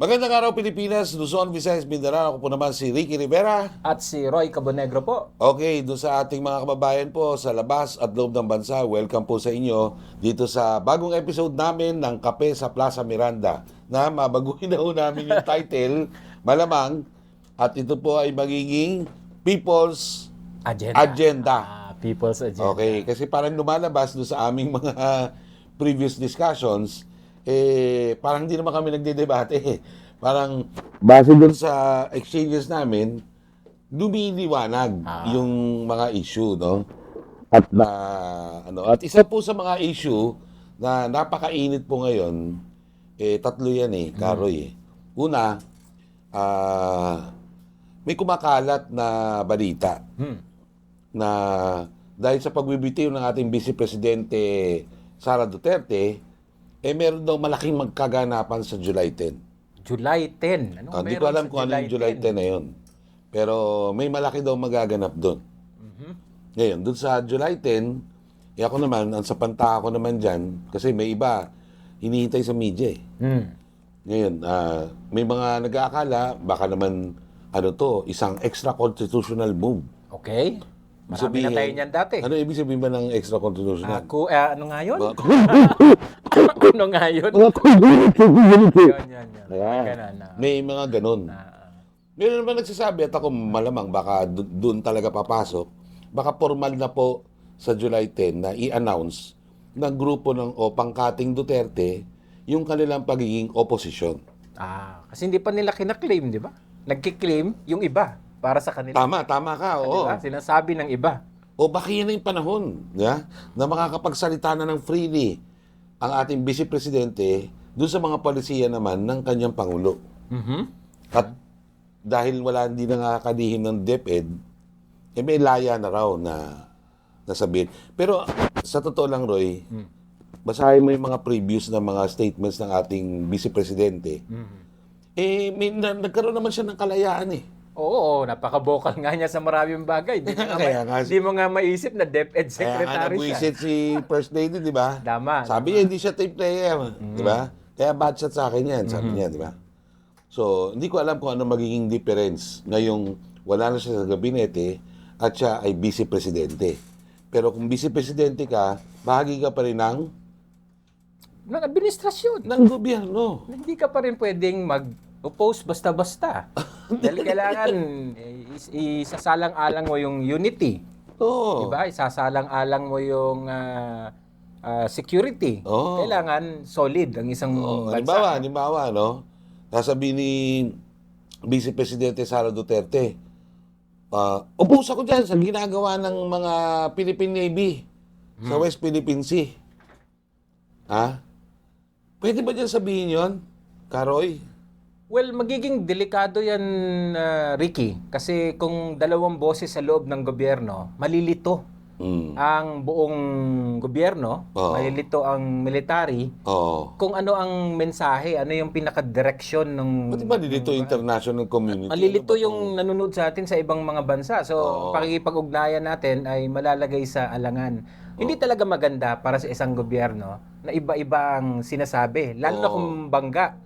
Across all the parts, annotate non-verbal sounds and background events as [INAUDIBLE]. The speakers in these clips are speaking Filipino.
Magandang araw Pilipinas, Luzon, Visayas, Mindanao. Ako po naman si Ricky Rivera. At si Roy Cabonegro po. Okay, doon sa ating mga kababayan po sa labas at loob ng bansa, welcome po sa inyo dito sa bagong episode namin ng Kape sa Plaza Miranda na mabaguhin na ho namin yung [LAUGHS] title, malamang, at ito po ay magiging People's Agenda. Agenda. Ah, People's Agenda. Okay, kasi parang lumalabas doon sa aming mga previous discussions, eh, parang hindi naman kami nagdedebate. [LAUGHS] Parang, base doon sa exchanges namin, lumiliwanag Ah. yung mga issue, no? At na, ano, at isa po sa mga issue na napakainit po ngayon, eh, tatlo yan eh, Karoy eh. Una, ah, may kumakalat na balita Hmm. na dahil sa pagbibitiw ng ating Vice Presidente Sara Duterte, eh meron daw malaking magkaganapan sa July 10. July 10. Anong Ah, Hindi ko alam kung ano yung July 10 na yun. Pero may malaki daw magaganap doon. Mhm. Ngayon, doon sa July 10, eh ako naman, ang sapanta ako naman dyan, kasi may iba, hinihintay sa media eh. Hmm. Ngayon, ah, may mga nag-aakala, baka naman, ano to, isang extra constitutional move. Okay. Marami Sabihin- na tayo niyan dati. Ano ibig sabihin ba ng extra constitutional? Ako, eh, ano nga yun? [LAUGHS] Ano nga yun? Mga community, community. Yan, yan, yan. Ayan. Ganun, ah. May mga ganun. Ah, Meron naman nagsasabi at ako malamang baka do- doon talaga papasok. Baka formal na po sa July 10 na i-announce ng grupo ng o pangkating Duterte yung kanilang pagiging oposisyon. ah, kasi hindi pa nila kinaklaim, di ba? Nagkiklaim yung iba para sa kanila. Tama, tama ka. Oo. ba? Sinasabi ng iba. O baka yan na yung panahon ya, na makakapagsalita na ng freely ang ating Vice Presidente doon sa mga polisiya naman ng kanyang Pangulo. Mhm. At dahil wala hindi na nakakadihim ng DepEd, eh may laya na raw na nasabihin. Pero sa totoo lang, Roy, Hmm. basahin mo yung mga previous na mga statements ng ating Vice Presidente. Mhm. Eh, may, na, nagkaroon naman siya ng kalayaan eh. Oo, napaka-vocal nga niya sa maraming bagay. Di [LAUGHS] nga, Kaya nga, di mo nga maisip na DepEd Kaya nga secretary siya. nagwisit si First Lady, di ba? [LAUGHS] Tama. Sabi niya, hindi siya team player. Di ba? Kaya bad shot sa akin yan, sabi niya, di ba? So, hindi ko alam kung ano magiging difference ngayong wala na siya sa gabinete at siya ay vice presidente. Pero kung vice presidente ka, bahagi ka pa rin ng, ng administrasyon. ng gobyerno. Hindi ka pa rin pwedeng mag-oppose basta-basta. [LAUGHS] [LAUGHS] Dahil kailangan eh, is- isasalang-alang mo yung unity. Oo. Diba? Isasalang-alang mo yung ah, ah, security. Oo. Kailangan solid ang isang Oh, bansa. halimbawa, halimbawa, no? Sasabihin ni Vice Presidente Sara Duterte, uh, upos ako dyan sa ginagawa ng mga Philippine Navy sa Hmm. West Philippine Sea. Ha? Pwede ba dyan sabihin yon, Karoy? Well, magiging delikado yan, ah, Ricky. Kasi kung dalawang boses sa loob ng gobyerno, malilito Mm. ang buong gobyerno, Oo. malilito ang military, Oo. kung ano ang mensahe, ano yung pinaka-direction ng Pati ba dito international community? malilito Ano yung nanonood sa atin sa ibang mga bansa. So, Oo. pakikipag-ugnayan natin ay malalagay sa alangan. Hindi talaga maganda para sa isang gobyerno na iba-iba ang sinasabi, lalo na Oo. kung bangga.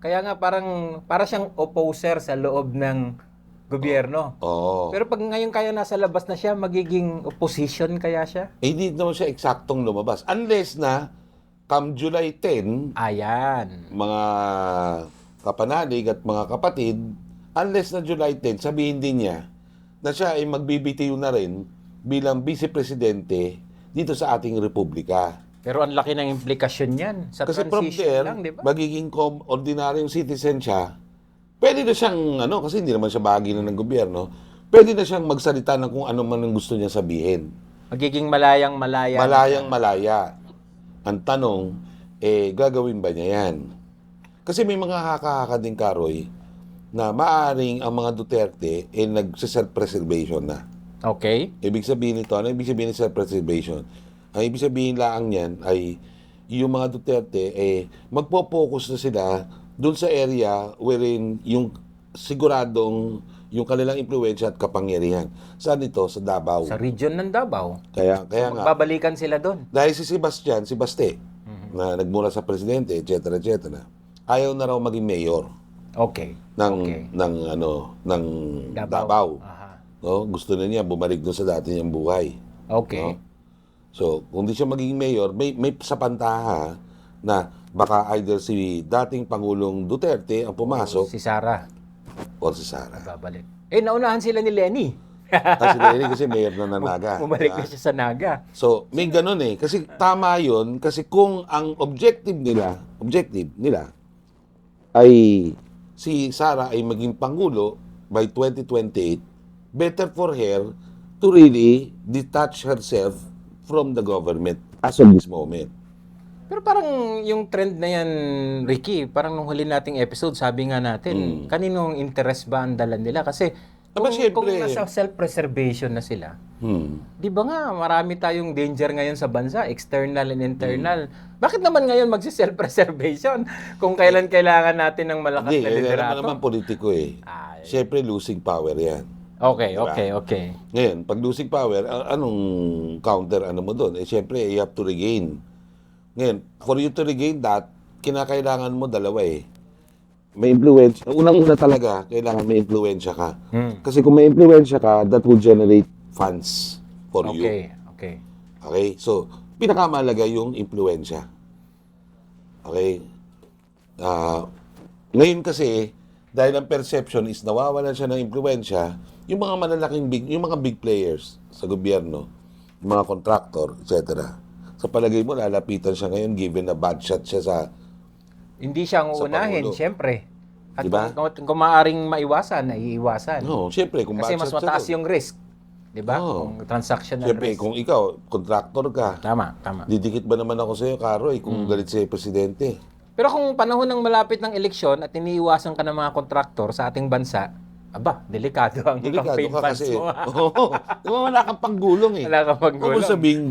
Kaya nga parang para siyang opposer sa loob ng gobyerno. Oo. Pero pag ngayon kaya nasa labas na siya, magiging opposition kaya siya? Eh, hindi naman siya eksaktong lumabas. Unless na, come July 10, Ayan. mga kapanalig at mga kapatid, unless na July 10, sabihin din niya na siya ay magbibitiw na rin bilang vice presidente dito sa ating republika. Pero ang laki ng implikasyon niyan sa Kasi from transition there, lang, di ba? magiging com- ordinaryong citizen siya, pwede na siyang, ano, kasi hindi naman siya bahagi na ng gobyerno, pwede na siyang magsalita ng kung ano man ang gusto niya sabihin. Magiging malayang malaya. Malayang malaya. Ang tanong, eh, gagawin ba niya yan? Kasi may mga haka-haka din, Karoy, na maaring ang mga Duterte eh, nag-self-preservation na. Okay. Ibig sabihin nito, ano ibig sabihin ng self-preservation? Ang ibig sabihin lang niyan ay yung mga Duterte, eh, magpo-focus na sila doon sa area wherein yung siguradong yung kanilang impluensya at kapangyarihan. Saan ito? Sa Davao. Sa region ng Davao. Kaya, kaya nga, Magbabalikan sila doon. dahil si Sebastian, si Baste, na nagmula sa presidente, etc., etc., ayaw na raw maging mayor. Okay. ng Okay. ng ano ng Davao. Davao. Aha. No, gusto na niya bumalik doon sa dati niyang buhay. Okay. No? So, kung di siya magiging mayor, may may sapantaha na baka either si dating Pangulong Duterte ang pumasok Si Sarah, o si Sara. babalik. Eh, naunahan sila ni Lenny. Kasi Lenny kasi mayor na nanaga. [LAUGHS] Bumalik diba? na siya sa Naga. So, may ganun eh. Kasi tama yun. Kasi kung ang objective nila, objective nila, ay si Sara ay maging Pangulo by 2028, better for her to really detach herself from the government as of this moment. Pero parang yung trend na yan, Ricky, parang nung huli nating episode, sabi nga natin, kaninong interest ba ang dala nila? Kasi Aba, kung, syempre. kung nasa self-preservation na sila, Hmm. di ba nga marami tayong danger ngayon sa bansa, external and internal. Hmm. Bakit naman ngayon magsi-self-preservation [LAUGHS] kung kailan kailangan natin ng malakas Hindi, na eh, liderato? mo naman politiko eh. Ay. Siyempre, losing power yan. Okay, Diba? okay, okay. Ngayon, pag losing power, anong counter ano mo doon? Eh, siyempre, you have to regain. Ngayon, for you to regain that, kinakailangan mo dalawa eh. May influence. Unang-una talaga, kailangan may influensya ka. Hmm. Kasi kung may influensya ka, that will generate funds for you. Okay, okay. Okay? So, pinakamalaga yung influensya. Okay? Ah, ngayon kasi, dahil ang perception is nawawalan siya ng influensya, yung mga malalaking big, yung mga big players sa gobyerno, yung mga contractor, etc. Sa palagay mo, lalapitan siya ngayon given na bad shot siya sa... Hindi siya ang Sa unahin, Pangulo. syempre. At Diba? kung, kung, maaaring maiwasan, naiiwasan. No, siyempre, kung Kasi bad mas shot siya mataas doon. yung risk. Di ba? Oo. Kung transactional Siyempre, risk. kung ikaw, contractor ka, Tama, tama. didikit ba naman ako sa'yo, Karoy, kung Hmm. galit sa'yo presidente? Pero kung panahon ng malapit ng eleksyon at iniiwasan ka ng mga kontraktor sa ating bansa, aba, delikado ang Delikado campaign ka funds kasi. mo. [LAUGHS] Oo. Di ba wala kang panggulong eh. Wala kang panggulong. Kung sabing,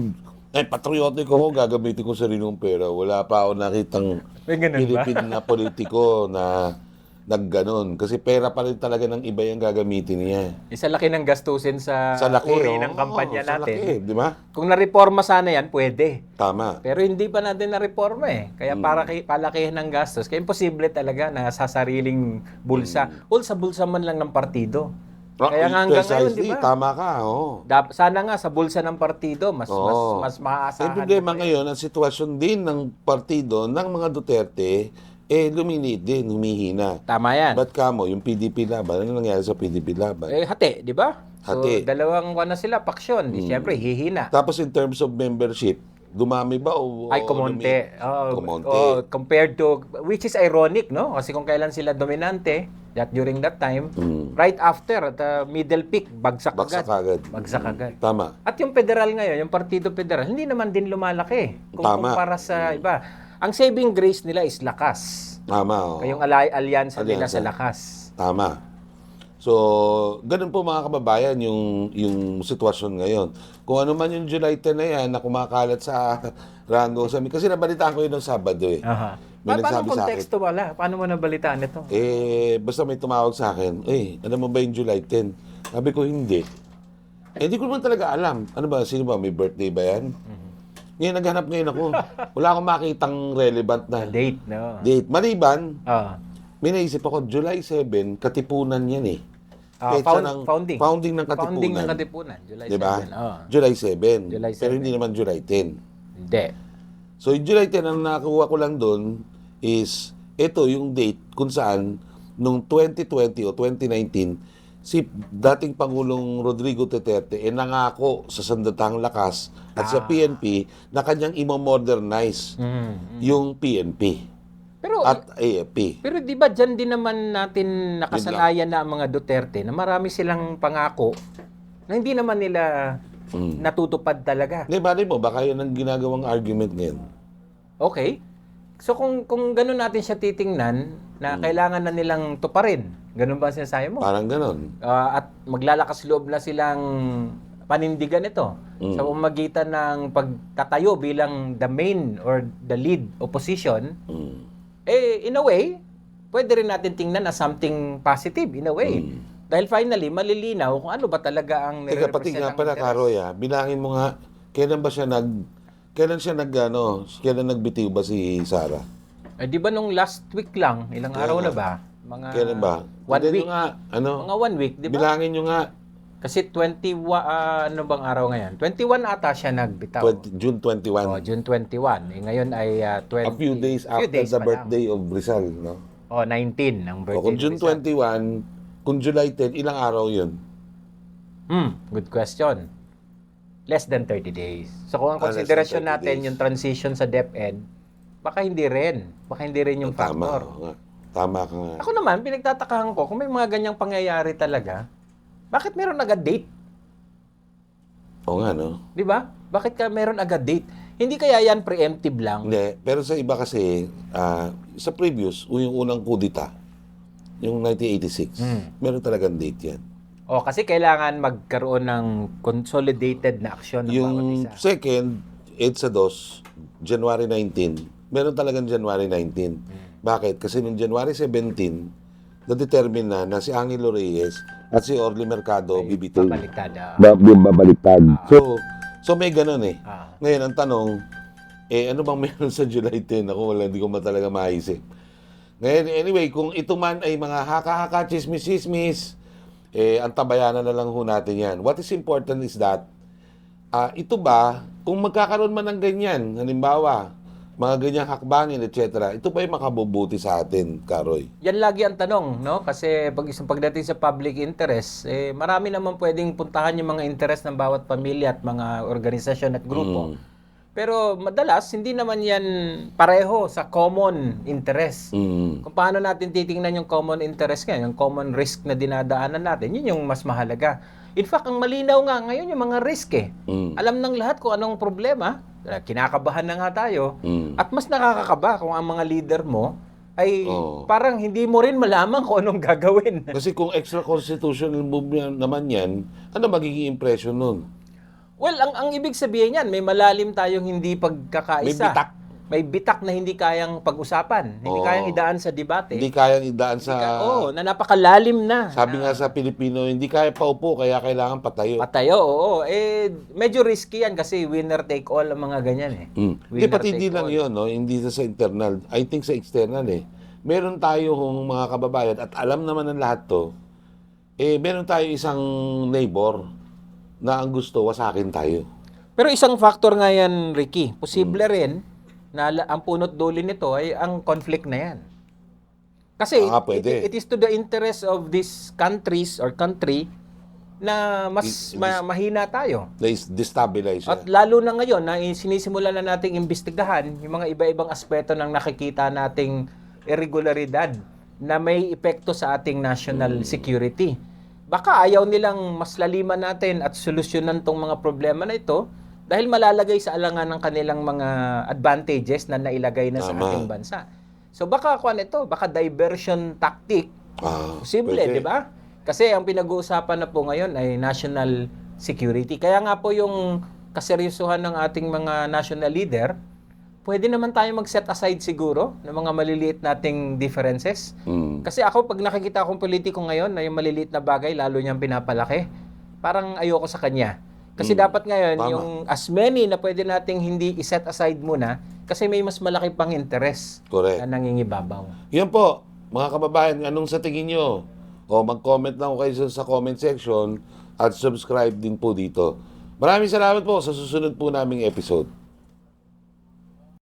eh, patriotic ako, gagamitin ko sarili kong pera. Wala pa ako nakitang? Philippine na politiko na nagganon. Kasi pera pa rin talaga ng iba yung gagamitin niya. Isa laki ng gastusin sa, Sa laki, uri oo. ng kampanya Sa natin. laki, di ba? Kung na-reforma sana yan, pwede. Tama. Pero hindi pa natin na-reforma eh. Kaya para kay palakihan ng gastos. Kaya imposible talaga na sa sariling bulsa. O sa bulsa man lang ng partido. Kaya nga hanggang ngayon, di ba? Tama ka, oo. Dap- sana nga sa bulsa ng partido, mas Oo. mas mas maaasahan. Ang problema ngayon, ang sitwasyon din ng partido ng mga Duterte, eh, lumiliit din, humihina. Tama yan. Ba't kamo, yung PDP laban, ano nangyari sa PDP laban? eh, hati, di ba? So, Hati. Hmm. dalawang na sila, paksyon. Di, Siyempre, hihina. Tapos in terms of membership, dumami ba o Ay, kumonte. Oh, kumonte. oh, compared to, which is ironic, no? Kasi kung kailan sila dominante, that during that time, Mm. right after, at the middle peak, bagsak, Bagsak agad. agad. Bagsak agad. Tama. At yung federal ngayon, yung Partido Federal, hindi naman din lumalaki. Kung Tama. kumpara sa iba. Ang saving grace nila is lakas. Tama. oo. Kayong alay, alyansa nila sa lakas. Tama. So, ganun po mga kababayan yung yung sitwasyon ngayon. Kung ano man yung July 10 na yan na kumakalat sa [LAUGHS] rango sa amin. Kasi nabalitaan ko yun ng Sabado eh. Aha. May Pa- paano konteksto wala? Paano mo nabalitaan ito? Eh, basta may tumawag sa akin, eh, alam mo ba yung July 10? Sabi ko, hindi. Eh, hindi ko naman talaga alam. Ano ba, sino ba, may birthday ba yan? Ngayon, naghanap ngayon ako. Wala akong makitang relevant na Date, no? date. Maliban, Ah. may naisip ako, July 7, katipunan yan eh. Ah, Petsa found- ng- founding. Founding ng katipunan. Founding ng Katipunan. July Di ba? 7. Oh. July 7. July Pero 7. hindi naman July 10. Hindi. So, yung July 10, ang nakuha ko lang doon is, ito yung date kung saan, nung 2020 o 2019, si dating Pangulong Rodrigo Duterte eh nangako sa Sandatang Lakas at Ah. sa PNP na kanyang imo-modernize Mm. yung PNP Pero at AFP. pero 'di ba diyan din naman natin nakasanayan na ang mga Duterte na marami silang pangako na hindi naman nila Mm. natutupad talaga. Hindi, malay mo, baka yun ang ginagawang argument ngayon. Okay? So kung kung ganun natin siya titingnan na kailangan na nilang tuparin. Ganun ba sinasabi mo? Parang ganon. Ah, at maglalakas loob na silang panindigan ito Mm. sa pamagitan ng pagtatayo bilang the main or the lead opposition Mm. eh in a way pwede rin natin tingnan as something positive in a way Mm. dahil finally malilinaw kung ano ba talaga ang Teka, pati nga ng pala. Karoy, ah, bilangin mo nga, kailan ba siya nag, kailan siya nag, ano, kailan nagbitiw ba si Sarah? eh, di ba nung last week lang ilang Kaya araw na ba Mga Kailan ba? One week. nyo nga, ano, Mga one week, di ba? bilangin nyo nga, Kasi 21, ah, ano bang araw ngayon? 21 ata siya nagbitaw. 20 June 21. Oh, June 21. Eh, ngayon ay ah, 20. a few days few after days the pa lang. birthday of Rizal, no? Oh, 19 ang birthday. O, kung ni June Rizal. 21, kung July 10, ilang araw yun? Hmm, good question. Less than 30 days. So kung ang Ah, less than konsiderasyon 30 natin days. yung transition sa DepEd, baka hindi rin. Baka hindi rin yung Tama. factor. nga. Tama ka nga. Ako naman, pinagtatakahan ko, kung may mga ganyang pangyayari talaga, bakit meron agad date? Oo nga, no? Di ba? Bakit ka meron agad date? Hindi kaya yan preemptive lang? Hindi. Pero sa iba kasi, ah, sa previous, yung unang kudita, yung 1986, Hmm. meron talagang date yan. O, kasi kailangan magkaroon ng consolidated na aksyon ng bawat Yung isa. second, EDSA DOS, January 19, meron talagang January 19. Bakit? Kasi noong January 17, na-determine na na si Angelo Reyes at si Orly Mercado bibitaw. Babaliktad. ah. Ba- yung babaliktad. So, so may ganun eh. Ah. Ngayon, ang tanong, eh, ano bang meron sa July 10? Ako wala, hindi ko ma talaga maisip. Ngayon, anyway, kung ito man ay mga haka-haka, chismis-chismis, eh, ang tabayanan na lang ho natin yan. What is important is that, ah, ito ba, kung magkakaroon man ng ganyan, halimbawa, mga ganyang hakbangin, etc., ito ba yung makabubuti sa atin, Karoy? Yan lagi ang tanong, no? Kasi pag isang pagdating sa public interest, eh, marami naman pwedeng puntahan yung mga interest ng bawat pamilya at mga organisasyon at grupo. Mm. Pero madalas, hindi naman yan pareho sa common interest. Mm. Kung paano natin titingnan yung common interest ngayon, yung common risk na dinadaanan natin, yun yung mas mahalaga. In fact, ang malinaw nga ngayon yung mga risk eh. Mm. Alam ng lahat kung anong problema, kinakabahan na nga tayo, Mm. at mas nakakakaba kung ang mga leader mo ay Oo. parang hindi mo rin malaman kung anong gagawin. Kasi kung extra constitutional move naman yan, ano magiging impression nun? Well, ang, ang ibig sabihin yan, may malalim tayong hindi pagkakaisa. May bitak. May bitak na hindi kayang pag-usapan. Hindi Oo. kayang idaan sa debate. Hindi kayang idaan sa... Oo, na napakalalim na. Sabi nga sa Pilipino, hindi kaya paupo, kaya kailangan patayo. Patayo, oo. Eh, medyo risky yan kasi winner take all ang mga ganyan eh. Mm. Hindi, Winner pati take hindi lang all. yun, no? hindi sa internal. I think sa external eh. Meron tayo kung mga kababayan, at alam naman ng lahat to, eh, meron tayo isang neighbor na ang gusto, wasakin tayo. Pero isang factor nga yan, Ricky. Posible Hmm. rin na ang punot dulo nito ay ang conflict na yan. Kasi Ah, it, pwede. it is to the interest of these countries or country na mas It- it ma- mahina tayo. Destabilize. At lalo na ngayon na sinisimula na nating imbestigahan yung mga iba-ibang aspeto ng nakikita nating irregularidad na may epekto sa ating national Hmm. security. Baka ayaw nilang mas laliman natin at solusyonan tong mga problema na ito dahil malalagay sa alangan ng kanilang mga advantages na nailagay na sa Tama. ating bansa. So baka kuan ito, baka diversion tactic Ah, Posible, di ba? Kasi ang pinag-uusapan na po ngayon ay national security. Kaya nga po yung kaseryosohan ng ating mga national leader, pwede naman tayo mag-set aside siguro ng mga maliliit nating differences. Mm. Kasi ako, pag nakikita akong politiko ngayon na yung maliliit na bagay, lalo niyang pinapalaki, parang ayoko sa kanya. Kasi Mm. dapat ngayon, Tama. yung as many na pwede nating hindi i-set aside muna, kasi may mas malaki pang interest Correct. na nangingibabaw. Yan po, mga kababayan, anong sa tingin nyo? O mag-comment lang kayo sa comment section at subscribe din po dito. Maraming salamat po sa susunod po naming episode.